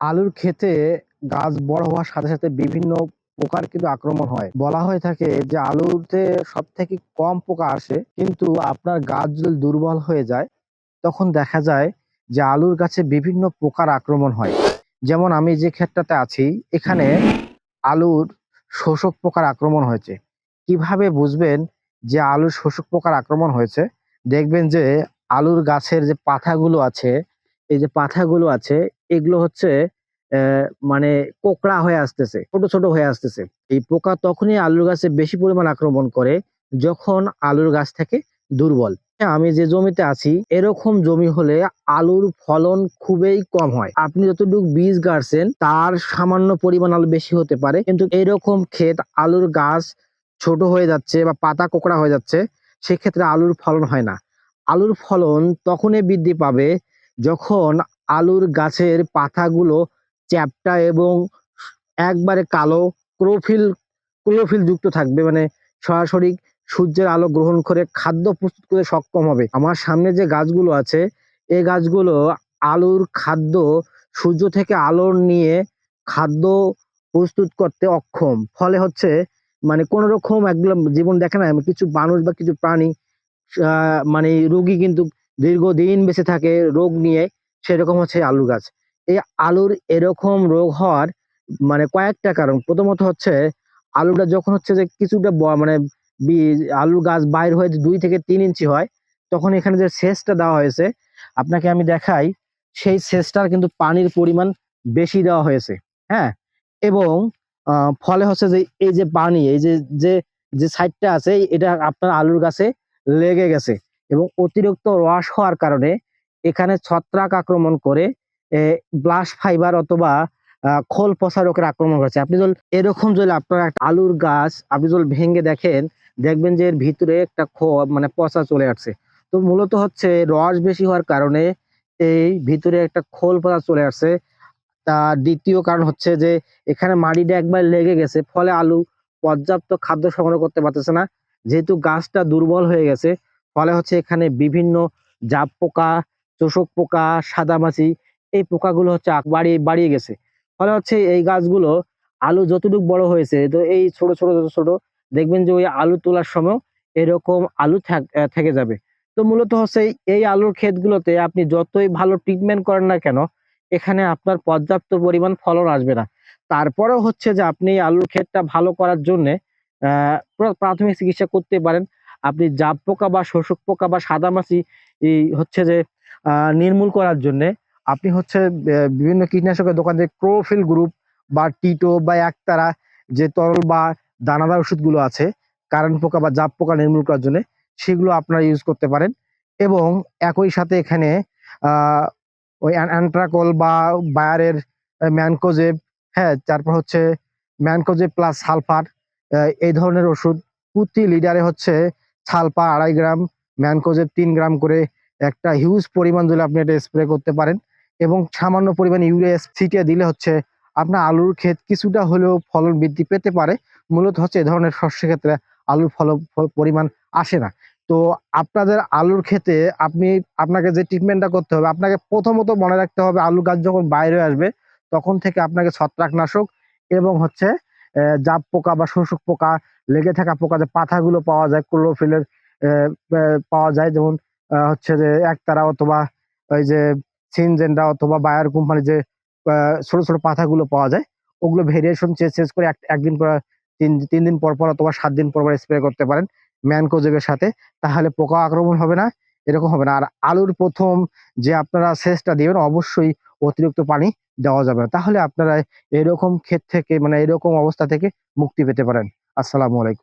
আলুর ক্ষেতে গাছ বড় হওয়ার সাথে সাথে বিভিন্ন পোকার কিন্তু আক্রমণ হয়। বলা হয়ে থাকে যে আলুতে সব থেকে কম পোকা আসে, কিন্তু আপনার গাছ যদি দুর্বল হয়ে যায়, তখন দেখা যায় যে আলুর গাছে বিভিন্ন পোকার আক্রমণ হয়। যেমন আমি যে ক্ষেতটাতে আছি, এখানে আলুর শোষক পোকার আক্রমণ হয়েছে। কীভাবে বুঝবেন যে আলুর শোষক পোকার আক্রমণ হয়েছে? দেখবেন যে আলুর গাছের যে পাতাগুলো আছে এই যে পাতাগুলো আছে এগুলো হচ্ছে মানে কোকড়া হয়ে আসতেছে ছোট ছোট হয়ে আসতেছে। এই পোকা তখনই আলুর গাছে বেশি পরিমাণ আক্রমণ করে যখন আলুর গাছ থেকে দুর্বল। হ্যাঁ, আমি যে জমিতে আছি এরকম জমি হলে আলুর ফলন খুবই কম হয়। আপনি যতটুকু বীজ গাড়ছেন তার সামান্য পরিমাণ আলু বেশি হতে পারে। কিন্তু এরকম ক্ষেত আলুর গাছ ছোট হয়ে যাচ্ছে বা পাতা কোকড়া হয়ে যাচ্ছে সেক্ষেত্রে আলুর ফলন হয় না। আলুর ফলন তখনই বৃদ্ধি পাবে যখন আলুর গাছের পাতাগুলো চ্যাপ্টা এবং একবারে কালো ক্লোরোফিল ক্লোরোফিল যুক্ত থাকবে মানে সরাসরি সূর্যের আলো গ্রহণ করে খাদ্য প্রস্তুত করে সক্ষম হবে। আমার সামনে যে গাছগুলো আছে এই গাছগুলো আলুর খাদ্য, সূর্য থেকে আলো নিয়ে খাদ্য প্রস্তুত করতে অক্ষম। ফলে হচ্ছে মানে কোন রকম একদম জীবন দেখে না, কিছু মানুষ বা কিছু প্রাণী মানে রোগী কিন্তু দীর্ঘদিন বেঁচে থাকে রোগ নিয়ে, সেরকম হচ্ছে আলু গাছ। এই আলুর এরকম রোগ হওয়ার মানে কয়েকটা কারণ। প্রথমত হচ্ছে, আলুটা যখন হচ্ছে যে কিছুটা মানে আলুর গাছ বাইর হয়ে দুই থেকে তিন ইঞ্চি হয়, তখন এখানে যে সেচটা দেওয়া হয়েছে, আপনাকে আমি দেখাই, সেই সেচটার কিন্তু পানির পরিমাণ বেশি দেওয়া হয়েছে। হ্যাঁ? এবং ফলে হচ্ছে যে এই যে পানি, এই যে যে যে সাইডটা আছে, এটা আপনার আলুর গাছে লেগে গেছে। এবং অতিরিক্ত রস হওয়ার কারণে এখানে ছত্রাক আক্রমণ করে ব্লাস্ট ফাইবার অথবা খোল পচা রোগের আক্রমণ করেছে। আপনি যদি এরকম যদি আপনার একটা আলুর গাছ আপনি যদি ভেঙে দেখেন, দেখবেন যে এর ভিতরে একটা খো মানে পচা চলে আসছে। তো মূলত হচ্ছে রস বেশি হওয়ার কারণে এই ভিতরে একটা খোল পচা চলে আসছে। তার দ্বিতীয় কারণ হচ্ছে যে এখানে মাটিটা একবার লেগে গেছে, ফলে আলু পর্যাপ্ত খাদ্য সংগ্রহ করতে পারতেছে না। যেহেতু গাছটা দুর্বল হয়ে গেছে ফলে হচ্ছে এখানে বিভিন্ন জাপ পোকা চোষক পোকা, সাদামাছি এই পোকাগুলো হচ্ছে বাড়িয়ে বাড়িয়ে গেছে। ফলে হচ্ছে এই গাছগুলো আলু যতটুকু বড় হয়েছে, তো এই ছোট ছোট ছোট ছোট দেখবেন যে ওই আলু তোলার সময় এরকম আলু থাক- যাবে। তো মূলত হচ্ছে এই আলুর ক্ষেতগুলোতে আপনি যতই ভালো ট্রিটমেন্ট করেন না কেন, এখানে আপনার পর্যাপ্ত পরিমাণ ফলন আসবে না। তারপরেও হচ্ছে যে আপনি আলুর ক্ষেতটা ভালো করার জন্য প্রাথমিক চিকিৎসা করতে পারেন। আপনি জাব পোকা বা শোষক পোকা বা সাদামাছি এই হচ্ছে যে নির্মূল করার জন্য আপনি হচ্ছে বিভিন্ন কীটনাশকের দোকান থেকে ক্রোফিল গ্রুপ বা টিটো বা একতারা যে তরল বা দানাদার ওষুধগুলো আছে কারেন্ট পোকা বা জাপ পোকা নির্মূল করার জন্য সেগুলো আপনারা ইউজ করতে পারেন। এবং একই সাথে এখানে ওই অ্যান্ট্রাকল বা বায়ারের ম্যানকোজেব হ্যাঁ তারপর হচ্ছে ম্যানকোজেব প্লাস সালফার এই ধরনের ওষুধ প্রতি লিটারে হচ্ছে সালফার আড়াই গ্রাম ম্যানকোজেব তিন গ্রাম করে একটা হিউজ পরিমাণ দিলে আপনি এটা স্প্রে করতে পারেন এবং সামান্য পরিমাণ ইউরিয়া ছিটিয়ে দিলে হচ্ছে আপনার আলুর ক্ষেত কিছুটা হলেও ফলন বৃদ্ধি পেতে পারে। মূলত হচ্ছে এ ধরনের শস্যের ক্ষেত্রে আলুর ফল পরিমাণ আসে না। তো আপনাদের আলুর ক্ষেতে আপনি, আপনাকে যে ট্রিটমেন্টটা করতে হবে, আপনাকে প্রথমত মনে রাখতে হবে আলু গাছ যখন বাইরে আসবে, তখন থেকে আপনাকে ছত্রাকনাশক এবং হচ্ছে জাপ পোকা বা শোষক পোকা লেগে থাকা পোকা যে পাতাগুলো পাওয়া যায়, ক্লোরোফিলের পাওয়া যায়। যেমন হচ্ছে যে একতারা অথবা ওই যে সিনজেন্ডা অথবা বায়ার কোম্পানি যে ছোট ছোট পাতাগুলো পাওয়া যায়, ওগুলো ভেরিয়েশন চেঞ্জ চেঞ্জ করে এক- একদিন পর, তিন তিন দিন পর পর অথবা সাত দিন পর পর স্প্রে করতে পারেন ম্যানকোজেবের সাথে। তাহলে পোকা আক্রমণ হবে না, এরকম হবে না। আর আলুর প্রথম যে আপনারা সেচটা দিবেন, অবশ্যই অতিরিক্ত পানি দেওয়া যাবে না। তাহলে আপনারা এরকম ক্ষেত থেকে মানে এরকম অবস্থা থেকে মুক্তি পেতে পারেন। আসসালামু আলাইকুম।